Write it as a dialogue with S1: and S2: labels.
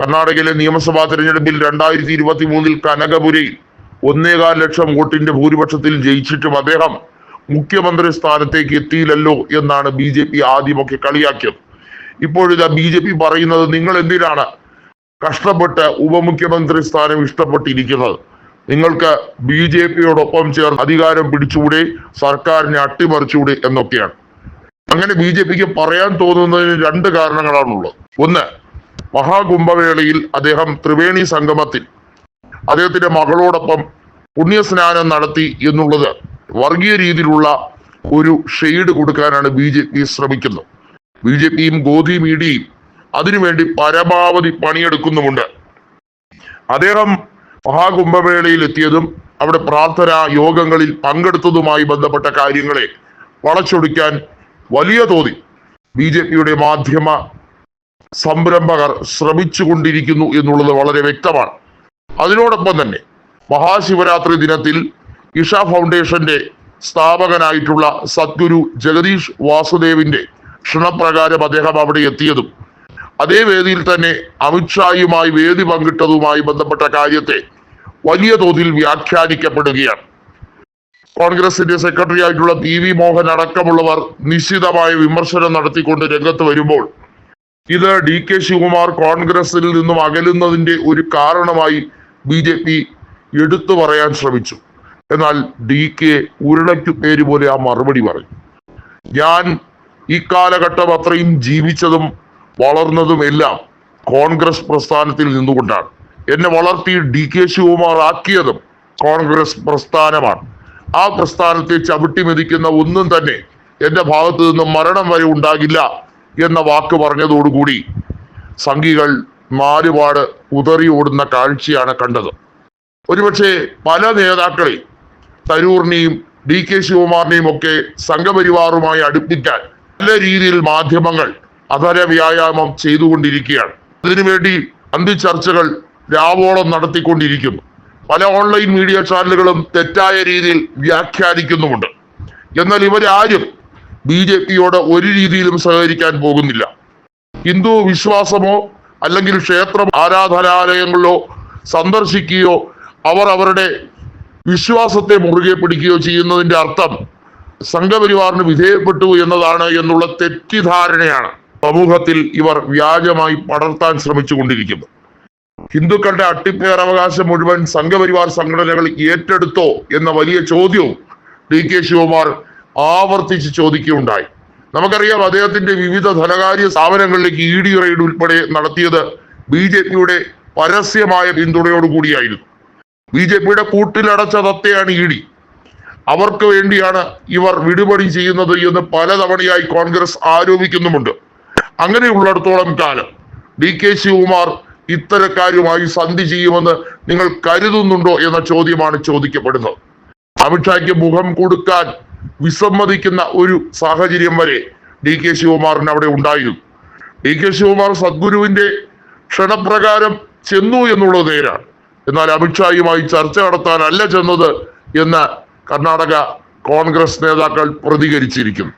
S1: കർണാടകയിലെ നിയമസഭാ തെരഞ്ഞെടുപ്പിൽ രണ്ടായിരത്തി ഇരുപത്തി മൂന്നിൽ കനകപുരയിൽ ഒന്നേകാൽ ലക്ഷം വോട്ടിന്റെ ഭൂരിപക്ഷത്തിൽ ജയിച്ചിട്ടും അദ്ദേഹം മുഖ്യമന്ത്രി സ്ഥാനത്തേക്ക് എത്തിയില്ലല്ലോ എന്നാണ് ബി ജെ പി ആദ്യമൊക്കെ കളിയാക്കിയത്. ഇപ്പോഴിതാ ബി ജെ പി പറയുന്നത് നിങ്ങൾ എന്തിനാണ് കഷ്ടപ്പെട്ട് ഉപമുഖ്യമന്ത്രി സ്ഥാനം ഇഷ്ടപ്പെട്ടിരിക്കുന്നത്? നിങ്ങൾക്ക് ബി ജെ പിയോടൊപ്പം ചേർന്ന് അധികാരം പിടിച്ചുകൂടെ സർക്കാരിനെ അട്ടിമറിച്ചുകൂടെ എന്നൊക്കെയാണ്. അങ്ങനെ ബി ജെ പിക്ക് പറയാൻ തോന്നുന്നതിന് രണ്ട് കാരണങ്ങളാണുള്ളത്. ഒന്ന് മഹാകുംഭവേളയിൽ അദ്ദേഹം ത്രിവേണി സംഗമത്തിൽ അദ്ദേഹത്തിന്റെ മകളോടൊപ്പം പുണ്യസ്നാനം നടത്തി എന്നുള്ളത് വർഗീയ രീതിയിലുള്ള ഒരു ഷെയ്ഡ് കൊടുക്കാനാണ് ബി ജെ പി ശ്രമിക്കുന്നത്. ബി ജെ പിയും ഗോധി മീഡിയയും അതിനുവേണ്ടി പരമാവധി പണിയെടുക്കുന്നുമുണ്ട്. അദ്ദേഹം മഹാകുംഭമേളയിൽ എത്തിയതും അവിടെ പ്രാർത്ഥന യോഗങ്ങളിൽ പങ്കെടുത്തതുമായി ബന്ധപ്പെട്ട കാര്യങ്ങളെ വളച്ചൊടിക്കാൻ വലിയ തോതിൽ ബി ജെ പിയുടെ മാധ്യമ സംരംഭകർ ശ്രമിച്ചുകൊണ്ടിരിക്കുന്നു എന്നുള്ളത് വളരെ വ്യക്തമാണ്. അതിനോടൊപ്പം തന്നെ മഹാശിവരാത്രി ദിനത്തിൽ ഇഷ ഫൗണ്ടേഷന്റെ സ്ഥാപകനായിട്ടുള്ള സദ്ഗുരു ജഗദീഷ് വാസുദേവിന്റെ ക്ഷണപ്രകാരം അദ്ദേഹം അവിടെ എത്തിയതും അതേ വേദിയിൽ തന്നെ അമിത്ഷായുമായി വേദി പങ്കിട്ടതുമായി ബന്ധപ്പെട്ട കാര്യത്തെ വലിയ തോതിൽ വ്യാഖ്യാനിക്കപ്പെടുകയാണ്. കോൺഗ്രസിന്റെ സെക്രട്ടറി ആയിട്ടുള്ള പി വി മോഹൻ അടക്കമുള്ളവർ നിശ്ചിതമായ വിമർശനം നടത്തിക്കൊണ്ട് രംഗത്ത് വരുമ്പോൾ ഇത് ഡി കെ ശിവകുമാർ കോൺഗ്രസിൽ നിന്നും അകലുന്നതിന്റെ ഒരു കാരണമായി ബി ജെ പി എടുത്തു പറയാൻ ശ്രമിച്ചു. എന്നാൽ ഡി കെ ഉരുളയ്ക്കു പേര് പോലെ ആ മറുപടി പറഞ്ഞു. ഞാൻ ഈ അത്രയും ജീവിച്ചതും വളർന്നതും എല്ലാം കോൺഗ്രസ് പ്രസ്ഥാനത്തിൽ നിന്നുകൊണ്ടാണ്. എന്നെ വളർത്തി ഡി കെ ശിവകുമാർ ആക്കിയതും കോൺഗ്രസ് പ്രസ്ഥാനമാണ്. ആ പ്രസ്ഥാനത്തെ ചവിട്ടി മെതിക്കുന്ന ഒന്നും തന്നെ എന്റെ ഭാഗത്തു നിന്നും മരണം വരെ ഉണ്ടാകില്ല എന്ന വാക്ക് പറഞ്ഞതോടുകൂടി സംഘികൾ നാലുപാട് ഉതറി ഓടുന്ന കാഴ്ചയാണ് കണ്ടത്. ഒരുപക്ഷെ പല നേതാക്കളെ തരൂറിനെയും ഡി കെ ശിവകുമാറിനെയും ഒക്കെ സംഘപരിവാറുമായി അടുപ്പിക്കാൻ നല്ല രീതിയിൽ മാധ്യമങ്ങൾ അധര വ്യായാമം ചെയ്തുകൊണ്ടിരിക്കുകയാണ്. അതിനുവേണ്ടി അന്തിച്ചർച്ചകൾ രാവോളം നടത്തിക്കൊണ്ടിരിക്കുന്നു. പല ഓൺലൈൻ മീഡിയ ചാനലുകളും തെറ്റായ രീതിയിൽ വ്യാഖ്യാനിക്കുന്നുമുണ്ട്. എന്നാൽ ഇവരാരും ബി ജെ പിയോട് ഒരു രീതിയിലും സഹകരിക്കാൻ പോകുന്നില്ല. ഹിന്ദു വിശ്വാസമോ അല്ലെങ്കിൽ ക്ഷേത്ര ആരാധനാലയങ്ങളിലോ സന്ദർശിക്കുകയോ അവർ അവരുടെ വിശ്വാസത്തെ മുറുകെ പിടിക്കുകയോ ചെയ്യുന്നതിന്റെ അർത്ഥം സംഘപരിവാറിന് വിധേയപ്പെട്ടു എന്നതാണ് എന്നുള്ള തെറ്റിദ്ധാരണയാണ് സമൂഹത്തിൽ ഇവർ വ്യാജമായി പടർത്താൻ ശ്രമിച്ചുകൊണ്ടിരിക്കുന്നു ഹിന്ദുക്കളുടെ അട്ടിപ്പേറവകാശം മുഴുവൻ സംഘപരിവാർ സംഘടനകൾ ഏറ്റെടുത്തോ എന്ന വലിയ ചോദ്യവും ഡി കെ ശിവകുമാർ ആവർത്തിച്ച് ചോദിക്കുകയുണ്ടായി. നമുക്കറിയാം അദ്ദേഹത്തിന്റെ വിവിധ ധനകാര്യ സ്ഥാപനങ്ങളിലേക്ക് ഇ ഡി റെയ്ഡ് ഉൾപ്പെടെ നടത്തിയത് ബി ജെ പിയുടെ പരസ്യമായ പിന്തുണയോടുകൂടിയായിരുന്നു. ബി ജെ പിയുടെ കൂട്ടിലടച്ച തത്തയാണ് ഇ ഡി അവർക്ക് വേണ്ടിയാണ് ഇവർ വിടുപണി ചെയ്യുന്നത് എന്ന് പലതവണയായി കോൺഗ്രസ് ആരോപിക്കുന്നുമുണ്ട്. അങ്ങനെയുള്ളിടത്തോളം കാലം ഡി കെ ശിവകുമാർ ഇത്തരക്കാരുമായി സന്ധി ചെയ്യുമെന്ന് നിങ്ങൾ കരുതുന്നുണ്ടോ എന്ന ചോദ്യമാണ് ചോദിക്കപ്പെടുന്നത്. അമിത്ഷായ്ക്ക് മുഖം കൊടുക്കാൻ വിസമ്മതിക്കുന്ന ഒരു സാഹചര്യം വരെ ഡി കെ ശിവകുമാറിന് അവിടെ ഉണ്ടായിരുന്നു. ഡി കെ ശിവകുമാർ സദ്ഗുരുവിന്റെ ക്ഷണപ്രകാരം ചെന്നു എന്നുള്ളത് നേരാണ്. എന്നാൽ അമിത്ഷായുമായി ചർച്ച നടത്താനല്ല ചെന്നത് എന്ന് കർണാടക കോൺഗ്രസ് നേതാക്കൾ പ്രതികരിച്ചിരിക്കുന്നു.